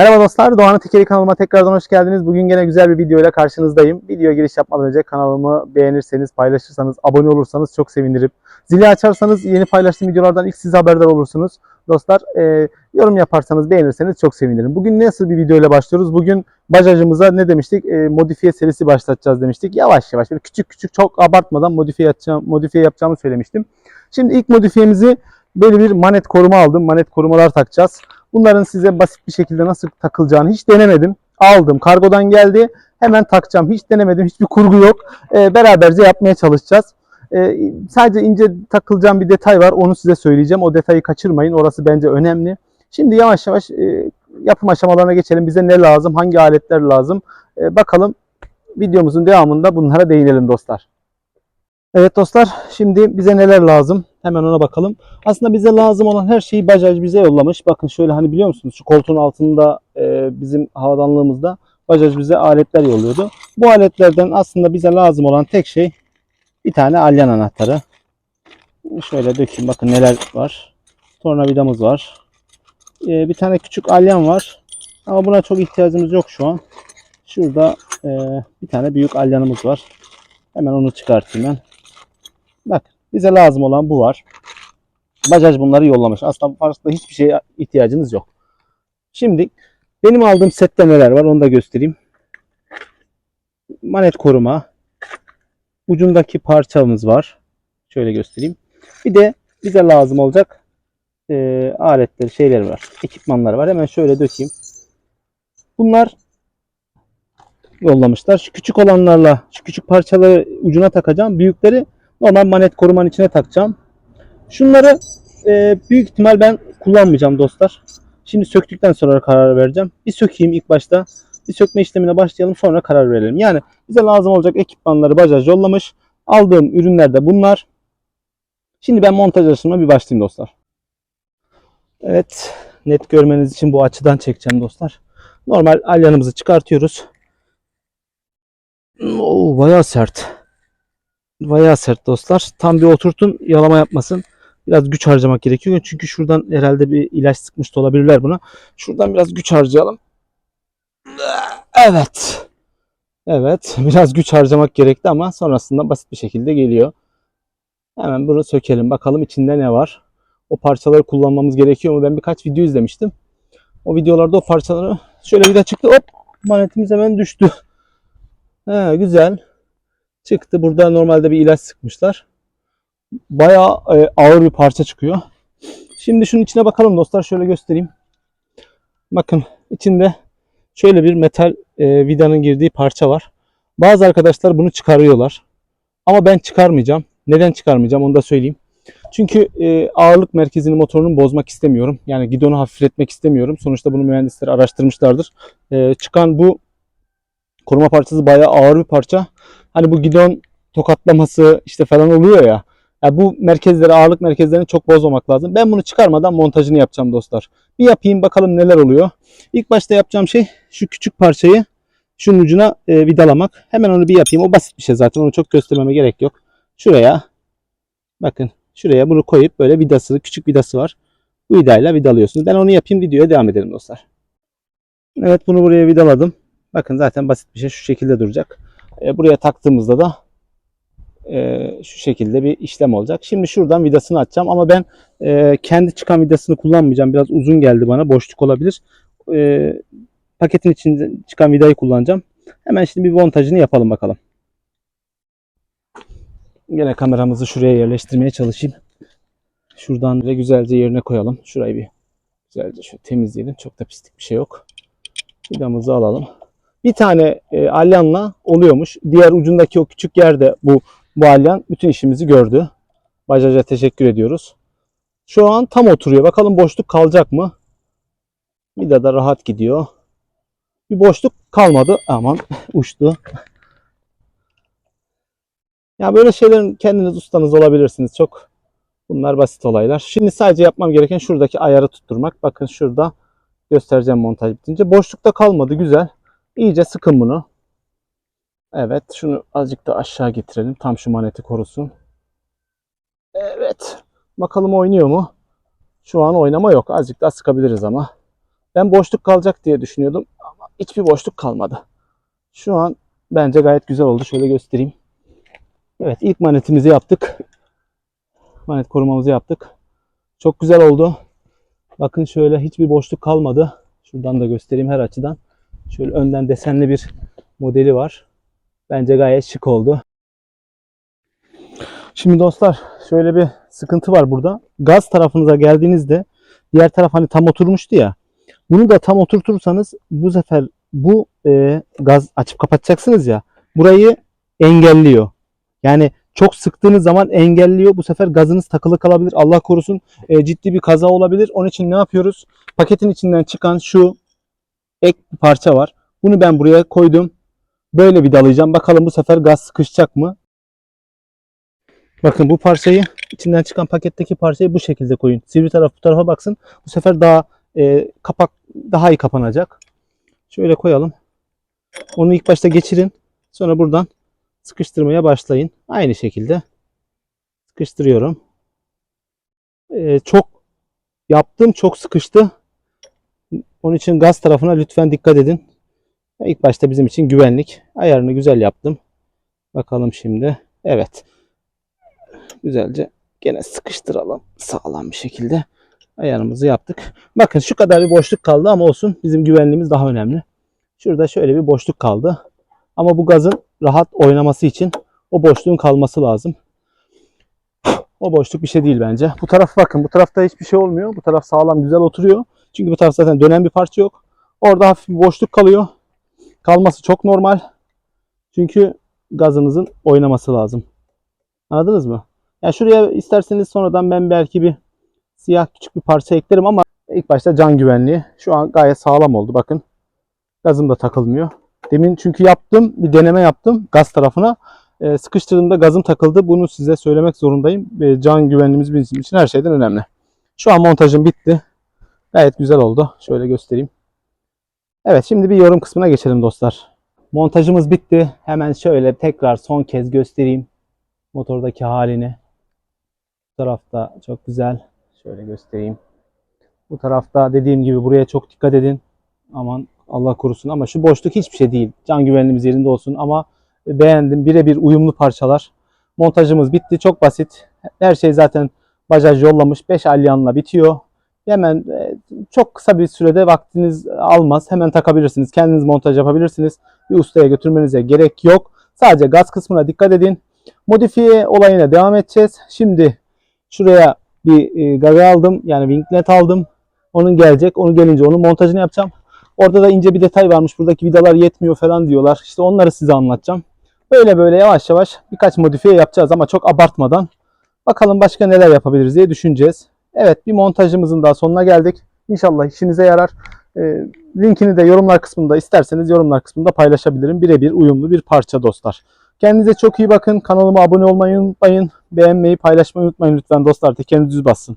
Merhaba dostlar, Doğan'ın Tekeri kanalıma tekrardan hoş geldiniz. Bugün gene güzel bir video ile karşınızdayım. Video giriş yapmadan önce kanalımı beğenirseniz, paylaşırsanız, abone olursanız çok sevinirim. Zili açarsanız yeni paylaştığım videolardan ilk siz haberdar olursunuz. Dostlar, e, yorum yaparsanız, beğenirseniz çok sevinirim. Bugün nasıl bir video ile başlıyoruz? Bugün bajajımıza ne demiştik? E, modifiye serisi başlatacağız demiştik. Yavaş yavaş, böyle küçük küçük çok abartmadan modifiye, yapacağım, modifiye yapacağımı söylemiştim. Şimdi ilk modifiyemizi böyle bir manet koruma aldım. Manet korumalar takacağız. Bunların size basit bir şekilde nasıl takılacağını hiç denemedim. Aldım. Kargodan geldi. Hemen takacağım. Hiç denemedim. Hiçbir kurgu yok. Ee, beraberce yapmaya çalışacağız. Ee, sadece ince takılacağım bir detay var. Onu size söyleyeceğim. O detayı kaçırmayın. Orası bence önemli. Şimdi yavaş yavaş e, yapım aşamalarına geçelim. Bize ne lazım? Hangi aletler lazım? Ee, bakalım videomuzun devamında bunlara değinelim dostlar. Evet dostlar şimdi bize neler lazım? Hemen ona bakalım. Aslında bize lazım olan her şeyi Bajaj bize yollamış. Bakın şöyle hani biliyor musunuz şu koltuğun altında e, bizim havadanlığımızda Bajaj bize aletler yolluyordu. Bu aletlerden aslında bize lazım olan tek şey bir tane alyan anahtarı. Şöyle dökeyim bakın neler var. Tornavidamız var. E, bir tane küçük alyan var. Ama buna çok ihtiyacımız yok şu an. Şurada e, bir tane büyük alyanımız var. Hemen onu çıkartayım ben. Bak bize lazım olan bu var. Bajaj bunları yollamış. Aslında farklı hiçbir şeye ihtiyacınız yok. Şimdi benim aldığım sette neler var onu da göstereyim. Manet koruma. Ucundaki parçamız var. Şöyle göstereyim. Bir de bize lazım olacak e, aletleri, şeyler var. Ekipmanlar var. Hemen şöyle dökeyim. Bunlar yollamışlar. Şu küçük olanlarla, şu küçük parçaları ucuna takacağım. Büyükleri normal manet korumanın içine takacağım. Şunları e, büyük ihtimal ben kullanmayacağım dostlar. Şimdi söktükten sonra karar vereceğim. Bir sökeyim ilk başta. Bir sökme işlemine başlayalım sonra karar verelim. Yani bize lazım olacak ekipmanları Bajaj yollamış. Aldığım ürünler de bunlar. Şimdi ben montaj aşamasına bir başlayayım dostlar. Evet. Net görmeniz için bu açıdan çekeceğim dostlar. Normal alyanımızı çıkartıyoruz. Oo, bayağı sert. Bayağı sert dostlar. Tam bir oturtun yalama yapmasın. Biraz güç harcamak gerekiyor. Çünkü şuradan herhalde bir ilaç sıkmış da olabilirler buna. Şuradan biraz güç harcayalım. Evet. Evet. Biraz güç harcamak gerekti ama sonrasında basit bir şekilde geliyor. Hemen bunu sökelim. Bakalım içinde ne var. O parçaları kullanmamız gerekiyor mu? Ben birkaç video izlemiştim. O videolarda o parçaları şöyle bir de çıktı. Hop manetimiz hemen düştü. He, güzel. Çıktı. Burada normalde bir ilaç sıkmışlar. Bayağı e, ağır bir parça çıkıyor. Şimdi şunun içine bakalım dostlar. Şöyle göstereyim. Bakın içinde şöyle bir metal e, vidanın girdiği parça var. Bazı arkadaşlar bunu çıkarıyorlar. Ama ben çıkarmayacağım. Neden çıkarmayacağım onu da söyleyeyim. Çünkü e, ağırlık merkezini motorunun bozmak istemiyorum. Yani gidonu hafifletmek istemiyorum. Sonuçta bunu mühendisler araştırmışlardır. E, çıkan bu koruma parçası bayağı ağır bir parça. Hani bu gidon tokatlaması işte falan oluyor ya. Yani bu merkezleri, ağırlık merkezlerini çok bozmamak lazım. Ben bunu çıkarmadan montajını yapacağım dostlar. Bir yapayım bakalım neler oluyor. İlk başta yapacağım şey şu küçük parçayı şunun ucuna e, vidalamak. Hemen onu bir yapayım. O basit bir şey zaten. Onu çok göstermeme gerek yok. Şuraya bakın şuraya bunu koyup böyle vidası, küçük vidası var. Bu vidayla vidalıyorsunuz. Ben onu yapayım videoya devam edelim dostlar. Evet bunu buraya vidaladım. Bakın zaten basit bir şey şu şekilde duracak. E, buraya taktığımızda da e, şu şekilde bir işlem olacak. Şimdi şuradan vidasını açacağım ama ben e, kendi çıkan vidasını kullanmayacağım. Biraz uzun geldi bana. Boşluk olabilir. Paketin içinde çıkan vidayı kullanacağım. Hemen şimdi bir montajını yapalım bakalım. Yine kameramızı şuraya yerleştirmeye çalışayım. Şuradan ve güzelce yerine koyalım. Şurayı bir güzelce şöyle temizleyelim. Çok da pislik bir şey yok. Vidamızı alalım. Bir tane e, alyanla oluyormuş. Diğer ucundaki o küçük yerde bu bu alyan bütün işimizi gördü. Bajaj'a teşekkür ediyoruz. Şu an tam oturuyor. Bakalım boşluk kalacak mı? Vida da rahat gidiyor. Bir boşluk kalmadı. Aman uçtu. Ya böyle şeylerin kendiniz ustanız olabilirsiniz. Çok bunlar basit olaylar. Şimdi sadece yapmam gereken şuradaki ayarı tutturmak. Bakın şurada göstereceğim montaj bitince. Boşlukta kalmadı. Güzel. İyice sıkın bunu. Evet. Şunu azıcık da aşağı getirelim. Tam şu maneti korusun. Evet. Bakalım oynuyor mu? Şu an oynama yok. Azıcık daha sıkabiliriz ama. Ben boşluk kalacak diye düşünüyordum ama hiçbir boşluk kalmadı. Şu an bence gayet güzel oldu. Şöyle göstereyim. Evet ilk manetimizi yaptık. Manet korumamızı yaptık. Çok güzel oldu. Bakın şöyle hiçbir boşluk kalmadı. Şuradan da göstereyim her açıdan. Şöyle önden desenli bir modeli var. Bence gayet şık oldu. Şimdi dostlar şöyle bir sıkıntı var burada. Gaz tarafınıza geldiğinizde diğer taraf hani tam oturmuştu ya. Bunu da tam oturtursanız bu sefer bu e, gaz açıp kapatacaksınız ya. Burayı engelliyor. Yani çok sıktığınız zaman engelliyor. Bu sefer gazınız takılı kalabilir. Allah korusun e, ciddi bir kaza olabilir. Onun için ne yapıyoruz? Paketin içinden çıkan şu ek bir parça var. Bunu ben buraya koydum. Böyle vidalayacağım. Bakalım bu sefer gaz sıkışacak mı? Bakın bu parçayı içinden çıkan paketteki parçayı bu şekilde koyun. Sivri taraf bu tarafa baksın. Bu sefer daha e, kapak daha iyi kapanacak. Şöyle koyalım. Onu ilk başta geçirin. Sonra buradan sıkıştırmaya başlayın. Aynı şekilde sıkıştırıyorum. E, çok yaptım çok sıkıştı. Onun için gaz tarafına lütfen dikkat edin. İlk başta bizim için güvenlik. Ayarını güzel yaptım. Bakalım şimdi. Evet. Güzelce gene sıkıştıralım. Sağlam bir şekilde ayarımızı yaptık. Bakın şu kadar bir boşluk kaldı ama olsun. Bizim güvenliğimiz daha önemli. Şurada şöyle bir boşluk kaldı. Ama bu gazın rahat oynaması için o boşluğun kalması lazım. O boşluk bir şey değil bence. Bu taraf bakın bu tarafta hiçbir şey olmuyor. Bu taraf sağlam güzel oturuyor. Çünkü bu taraf zaten dönen bir parça yok. Orada hafif bir boşluk kalıyor. Kalması çok normal. Çünkü gazınızın oynaması lazım. Anladınız mı? Ya şuraya isterseniz sonradan ben belki bir siyah küçük bir parça eklerim ama ilk başta can güvenliği. Şu an gayet sağlam oldu bakın. Gazım da takılmıyor. Demin çünkü yaptım bir deneme yaptım gaz tarafına. Ee, sıkıştırdığımda gazım takıldı. Bunu size söylemek zorundayım. Ee, can güvenliğimiz bizim için her şeyden önemli. Şu an montajım bitti. Gayet güzel oldu. Şöyle göstereyim. Evet şimdi bir yorum kısmına geçelim dostlar. Montajımız bitti. Hemen şöyle tekrar son kez göstereyim motordaki halini. Bu tarafta çok güzel. Şöyle göstereyim. Bu tarafta dediğim gibi buraya çok dikkat edin. Aman Allah korusun ama şu boşluk hiçbir şey değil. Can güvenliğimiz yerinde olsun ama beğendim. Birebir uyumlu parçalar. Montajımız bitti. Çok basit. Her şey zaten bajaj yollamış. 5 alyanla bitiyor. Hemen çok kısa bir sürede vaktiniz almaz. Hemen takabilirsiniz. Kendiniz montaj yapabilirsiniz. Bir ustaya götürmenize gerek yok. Sadece gaz kısmına dikkat edin. Modifiye olayına devam edeceğiz. Şimdi şuraya bir e, gaga aldım. Yani winglet aldım. Onun gelecek. Onu gelince onun montajını yapacağım. Orada da ince bir detay varmış. Buradaki vidalar yetmiyor falan diyorlar. İşte onları size anlatacağım. Böyle böyle yavaş yavaş birkaç modifiye yapacağız ama çok abartmadan. Bakalım başka neler yapabiliriz diye düşüneceğiz. Evet bir montajımızın daha sonuna geldik. İnşallah işinize yarar. E, linkini de yorumlar kısmında isterseniz yorumlar kısmında paylaşabilirim. Birebir uyumlu bir parça dostlar. Kendinize çok iyi bakın. Kanalıma abone olmayı unutmayın. Beğenmeyi, paylaşmayı unutmayın lütfen dostlar. Tekeriniz düz bassın.